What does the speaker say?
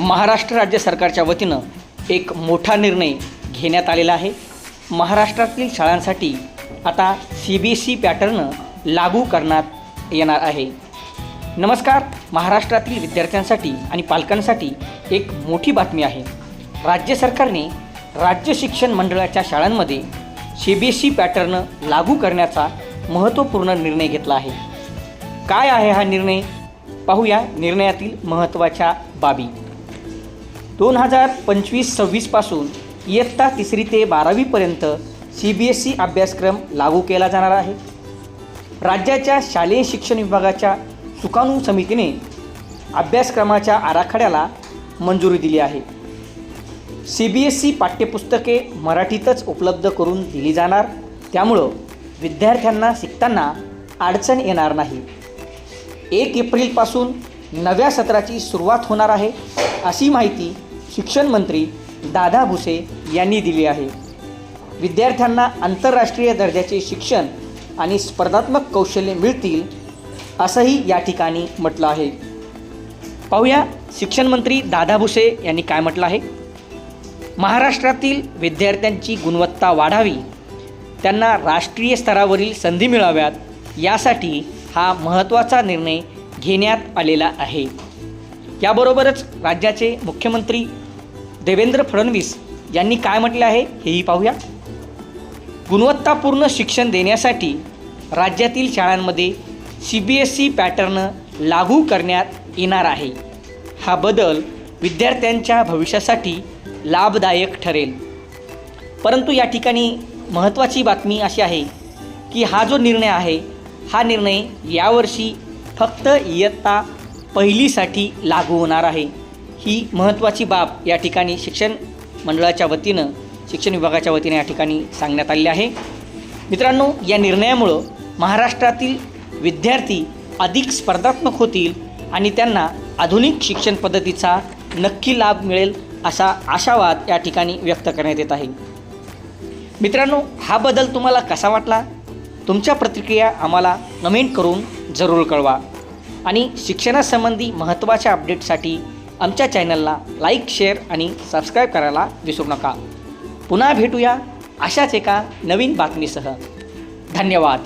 महाराष्ट्र राज्य सरकारच्या वतीनं एक मोठा निर्णय घेण्यात आलेला आहे. महाराष्ट्रातील शाळांसाठी आता सी बी सी पॅटर्न लागू करण्यात येणार आहे. नमस्कार. महाराष्ट्रातील विद्यार्थ्यांसाठी आणि पालकांसाठी एक मोठी बातमी आहे. राज्य सरकारने राज्य शिक्षण मंडळाच्या शाळांमध्ये सी बी सी पॅटर्न लागू करण्याचा महत्त्वपूर्ण निर्णय घेतला आहे. काय आहे हा निर्णय? पाहूया निर्णयातील महत्त्वाच्या बाबी. दोन हजार पंचवीस सव्वीसपासून इयत्ता तिसरी ते बारावीपर्यंत सी बी एस ई अभ्यासक्रम लागू केला जाणार आहे. राज्याच्या शालेय शिक्षण विभागाच्या सुकाणू समितीने अभ्यासक्रमाच्या आराखड्याला मंजुरी दिली आहे. सी बी एस ई पाठ्यपुस्तके मराठीतच उपलब्ध करून दिली जाणार त्यामुळं विद्यार्थ्यांना शिकताना अडचण येणार नाही. एक एप्रिलपासून नव्या सत्राची सुरुवात होणार आहे अशी माहिती शिक्षण मंत्री दादा भुसे यांनी दिली आहे. विद्यार्थ्यांना आंतरराष्ट्रीय दर्जाचे शिक्षण आणि स्पर्धात्मक कौशल्य मिळतील असंही या ठिकाणी म्हटलं आहे. पाहूया शिक्षण मंत्री दादा भुसे यांनी काय म्हटलं आहे. महाराष्ट्रातील विद्यार्थ्यांची गुणवत्ता वाढावी त्यांना राष्ट्रीय स्तरावरील संधी मिळाव्यात यासाठी हा महत्त्वाचा निर्णय घेण्यात आलेला आहे. याबरोबरच राज्याचे मुख्यमंत्री देवेंद्र फडणवीस यांनी काय म्हटले आहे हेही पाहूया. गुणवत्तापूर्ण शिक्षण देण्यासाठी राज्यातील शाळांमध्ये C B S E pattern लागू करण्यात येणार आहे. हा बदल विद्यार्थ्यांच्या भविष्यासाठी लाभदायक ठरेल. परंतु या ठिकाणी महत्त्वाची बातमी अशी आहे की हा जो निर्णय आहे हा निर्णय यावर्षी फक्त इयत्ता पहिलीसाठी लागू होणार आहे. ही महत्त्वाची बाब या ठिकाणी शिक्षण मंडळाच्या वतीनं शिक्षण विभागाच्या वतीने या ठिकाणी सांगण्यात आलेले आहे. मित्रांनो या निर्णयामुळं महाराष्ट्रातील विद्यार्थी अधिक स्पर्धात्मक होतील आणि त्यांना आधुनिक शिक्षण पद्धतीचा नक्की लाभ मिळेल असा आशावाद या ठिकाणी व्यक्त करण्यात येत आहे. मित्रांनो हा बदल तुम्हाला कसा वाटला? तुमच्या प्रतिक्रिया आम्हाला कमेंट करून जरूर कळवा. आणि शिक्षणासंबंधी महत्त्वाच्या अपडेटसाठी आमच्या चॅनलला लाईक शेअर आणि सबस्क्राईब करायला विसरू नका. पुन्हा भेटूया अशाच एका नवीन बातमीसह. धन्यवाद.